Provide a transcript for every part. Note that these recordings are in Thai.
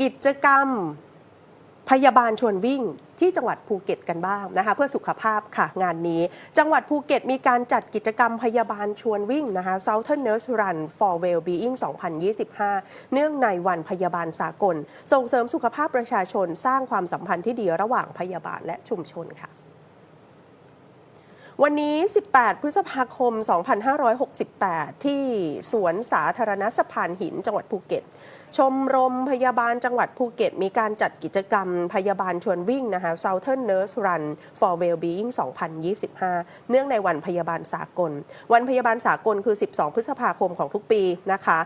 กิจกรรมพยาบาลชวนวิ่งที่จังหวัดภูเก็ตกันบ้างนะคะ เพื่อสุขภาพค่ะงานนี้ จังหวัดภูเก็ตมีการจัดกิจกรรมพยาบาลชวนวิ่งนะคะ Southern Nurse Run for Wellbeing 2025 เนื่องในวันพยาบาลสากล ส่งเสริมสุขภาพประชาชนสร้างความสัมพันธ์ที่ดีระหว่างพยาบาลและชุมชนค่ะวันนี้ 18 พฤษภาคม 2568 ที่สวนสาธารณสะพานหิน จังหวัดภูเก็ต ชมรมพยาบาลจังหวัดภูเก็ต มีการจัดกิจกรรมพยาบาลชวนวิ่งนะคะ Southern Nurse Run for Wellbeing 2025 เนื่องในวันพยาบาลสากล วันพยาบาลสากลคือ 12 พฤษภาคมของทุกปีนะคะ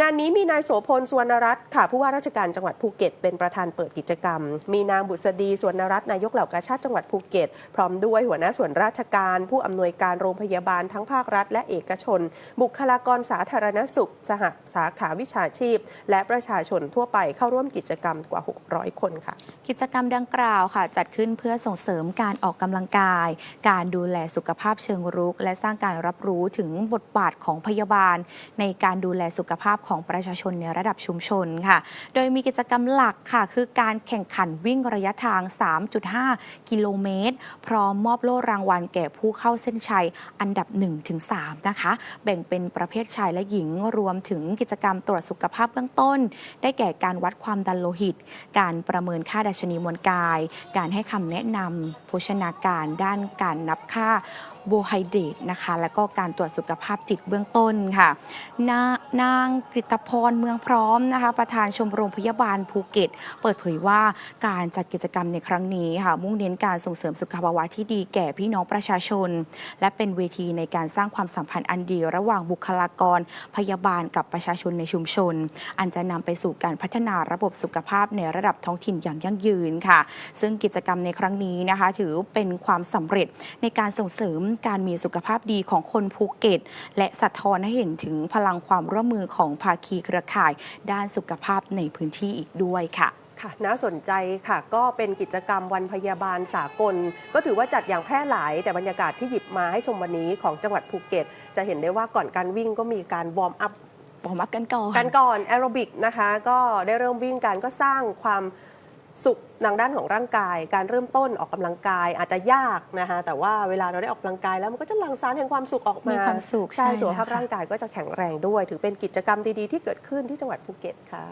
งานนี้มีนายโสพลสวนรัตน์ค่ะผู้ว่าราชการจังหวัดภูเก็ต เป็นประธานเปิดกิจกรรม มีนางบุษดีสวนรัตน์นายกเหล่ากาชาติจังหวัดภูเก็ต พร้อมด้วยหัวหน้าส่วนราชการ ผู้อำนวยการโรงพยาบาลทั้งภาครัฐ และเอกชน บุคลากรสาธารณสุข สหสาขาวิชาชีพ และประชาชนทั่วไปเข้าร่วมกิจกรรมกว่า 600 คนค่ะ กิจกรรมดังกล่าวค่ะ จัดขึ้นเพื่อส่งเสริมการออกกำลังกาย การดูแลสุขภาพเชิงรุก และสร้างการรับรู้ถึงบทบาทของพยาบาล ในการดูแลสุขภาพของประชาชนในระดับชุมชนค่ะ โดยมีกิจกรรมหลักค่ะ คือการแข่งขันวิ่งระยะทาง 3.5 กิโลเมตร พร้อมมอบโล่รางวัลแก่ผู้เข้าเส้นชัยอันดับ 1-3 นะคะ แบ่งเป็นประเภทชายและหญิงรวมถึงกิจกรรมตรวจสุขภาพเบื้องต้น ได้แก่การวัดความดันโลหิต การประเมินค่าดัชนีมวลกาย การให้คำแนะนำโภชนาการด้านการนับค่า โบไฮเดรตนะคะ แล้วก็การตรวจสุขภาพจิตเบื้องต้นค่ะนานางกฤตพรเมืองพร้อมนะคะ ประธานชมรมพยาบาลภูเก็ต เปิดเผยว่าการจัดกิจกรรมในครั้งนี้ค่ะ มุ่งเน้นการส่งเสริมสุขภาวะที่ดีแก่พี่น้องประชาชน และเป็นเวทีในการสร้างความสัมพันธ์อันดีระหว่างบุคลากร พยาบาลกับประชาชนในชุมชน อันจะนำไปสู่การพัฒนาระบบสุขภาพในระดับท้องถิ่นอย่างยั่งยืนค่ะ ซึ่งกิจกรรมในครั้งนี้นะคะ ถือเป็นความสำเร็จในการส่งเสริมการมีสุขภาพดีของคนภูเก็ต และสะท้อนให้เห็นถึงพลังความร่วมมือของภาคีเครือข่าย ด้านสุขภาพในพื้นที่อีกด้วยค่ะค่ะน่าสนใจค่ะก็เป็นกิจกรรมวันพยาบาลสากล ก็ถือว่าจัดอย่างแพร่หลาย แต่บรรยากาศที่หยิบมาให้ชมวันนี้ของจังหวัดภูเก็ต จะเห็นได้ว่าก่อนการวิ่งก็มีการวอร์มอัพบอกมักกันก่อนกันก่อนแอโรบิกนะคะ ก็ได้เริ่มวิ่งกันก็สร้างความ สุขทางด้านของร่างกาย การเริ่มต้นออกกำลังกายอาจจะยากนะคะแต่ว่าเวลาเราได้ออกกำลังกายแล้วมันก็จะหลั่งสารแห่งความสุขออกมามีความสุขใช่ใช่สุขภาพแล้วค่ะร่างกายก็จะแข็งแรงด้วย ถือเป็นกิจกรรมดีๆที่เกิดขึ้นที่จังหวัดภูเก็ตค่ะ